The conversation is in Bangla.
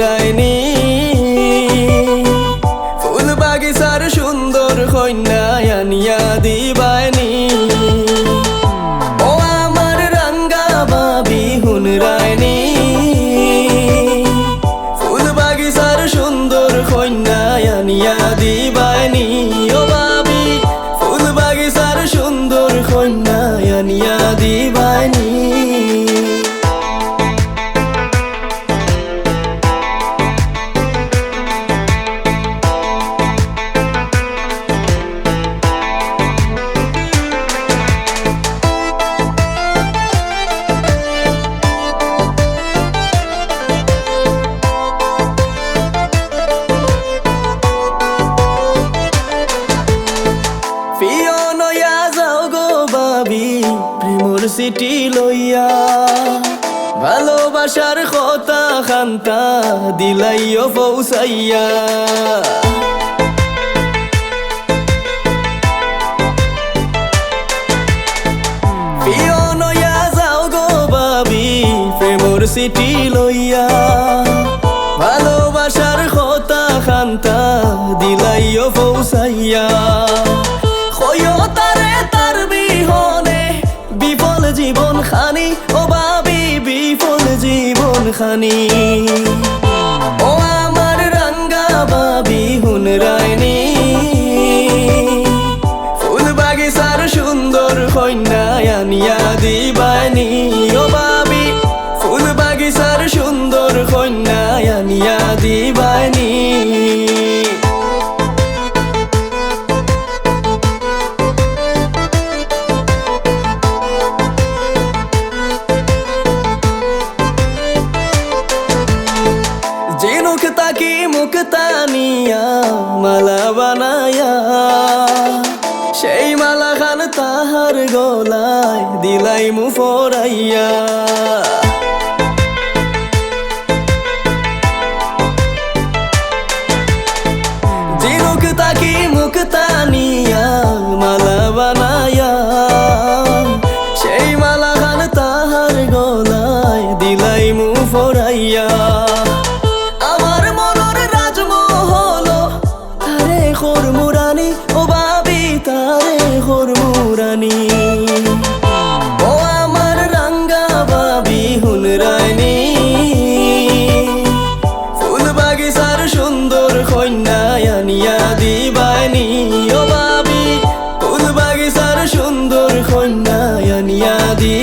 রায়নি। ফুল বাগিচার সুন্দর কন্যা আনিয়া দিবায় কইও নয়া যাও গো বাবি প্রেমর সিটি লইয়া। ভালোবাসার কথা খান্তা দিলাইও পৌঁছাইয়া। প্রিয় নয়া বাবি প্রেমর সিটি লইয়া। ভালোবাসার কথা খান্তা দিলাইও পৌঁছাইয়া। খানি, ও বাবি বিফল জীবন খানি। ও আমার রাঙ্গা বাবি হুন রায়নি। ফুল বাগিচার সুন্দর কন্যা আনিয়া দিবানি ও বাবি ফুল বাগিচার তানিয়া মালা বানায়া সেই মালা খান তাহার গলায় দিলাই মু ফরাইয়া। জিনুক তাকি মুখ তানিয়া, মালা বানায়া সেই মালা খান তাহার গলায় দিলাই মু ফরাইয়া। ও বাবি তারে খোর মুরানি ও আমার রাঙ্গা বাবি হুন রানী ফুল বাগিচার সুন্দর আনিয়া দিবানি ও বাবি ফুল বাগিচার সুন্দর কন্যায় আনিয়া দি